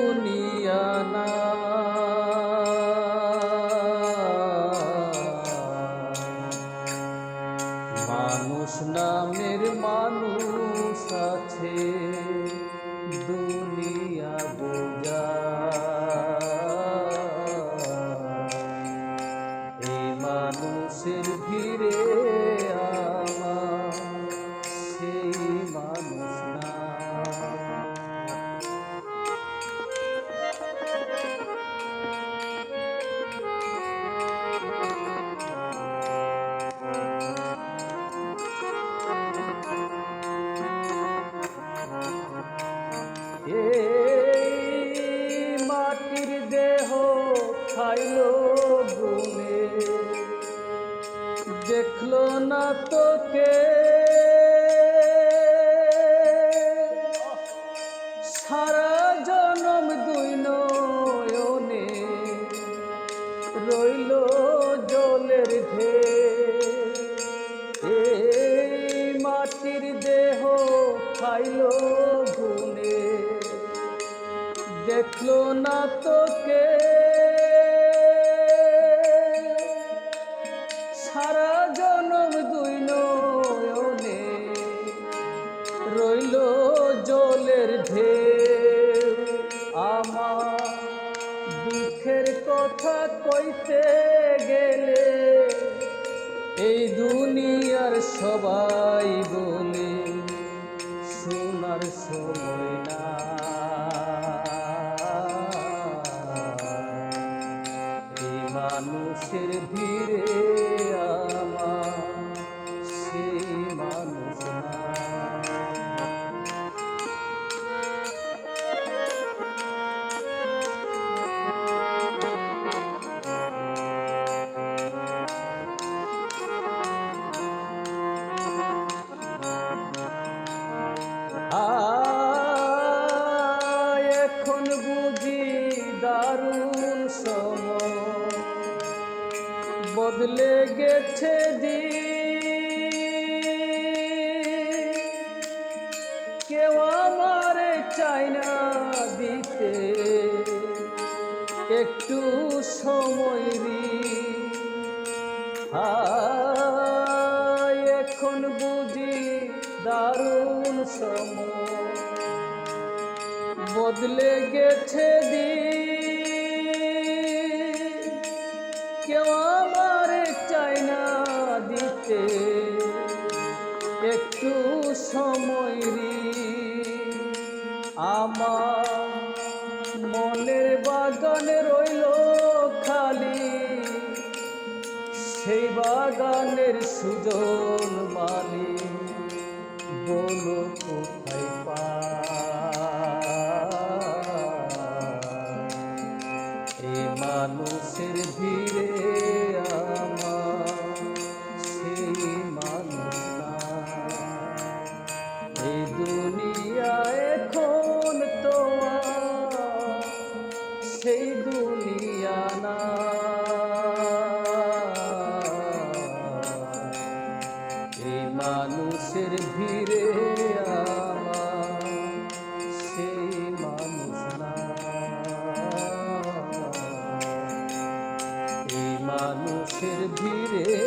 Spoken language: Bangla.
দুনিয়া না। মানুষ নামের মানুষ আছে দুনিয়া বোঝা দেহ খাইলো গুনে দেখল না তোকে। সারা জনম দুই নয়নে রইল জলের ধে এই মাটির দেহ খাইলো দেখল না তোকে। সারা জনম দুই নয়নে রইল জলের ঢেউ। আমার দুঃখের কথা কইতে গেলে এই দুনিয়ার সবাই বলে, শোনার সময় না মানুষের ভিড়ে আমার বদলে গেছে দিন। কেউ আমারে চাই না দিতে। একটু সময়। হায়, এখন বুঝি দারুণ সময়। বদলে গেছে দিন। ঋণ। আমার মনের বাগানে রইল খালি সেই বাগানের সুজন মালি, বলো কোথায় পা মানুষের ভিড়ে সেই দুনিয়া না। এই মানুষের ভিড়ে মানুষের ভিড়ে